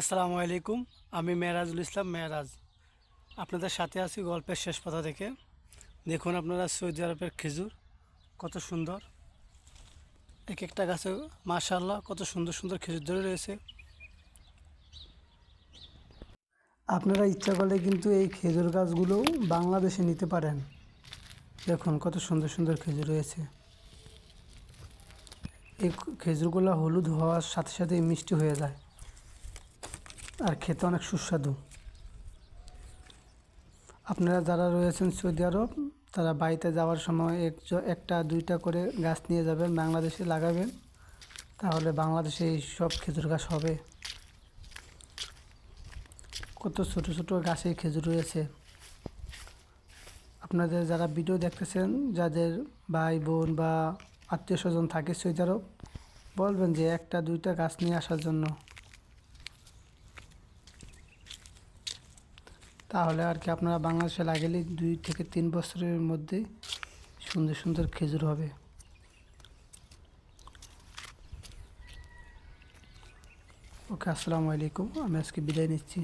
আসসালামু আলাইকুম, আমি মেহরাজুল ইসলাম মেহরাজ আপনাদের সাথে আছি গল্পের শেষ পাতা থেকে দেখুন আপনারা সৌদি আরবের খেজুর, কত সুন্দর। এক একটা গাছে মাশাল্লাহ কত সুন্দর সুন্দর খেজুর ধরে রয়েছে। আপনারা ইচ্ছা করলে কিন্তু এই খেজুর গাছগুলো বাংলাদেশে নিতে পারেন। দেখুন কত সুন্দর সুন্দর খেজুর রয়েছে। এই খেজুরগুলো হলুদ হওয়ার সাথে সাথে মিষ্টি হয়ে যায়। আর খেতে অনেক সুস্বাদু। আপনারা যারা রয়েছেন সৌদি আরব, তারা বাড়িতে যাওয়ার সময় এক একটা, দুইটা করে গাছ নিয়ে যাবেন, বাংলাদেশে লাগাবেন, তাহলে বাংলাদেশে এই সব খেজুর গাছ হবে। কত ছোট ছোট গাছে খেজুর রয়েছে। আপনাদের যারা ভিডিও দেখতেছেন, যাদের ভাই বোন বা আত্মীয় স্বজন থাকে সৌদি আরব, বলবেন যে একটা, দুইটা গাছ নিয়ে আসার জন্য। তাহলে আর কি আপনারা বাংলাদেশে লাগালে দুই থেকে তিন বছরের মধ্যে সুন্দর সুন্দর খেজুর হবে। ওকে, আসসালামু আলাইকুম। আমি আজকে বিদায় নিচ্ছি।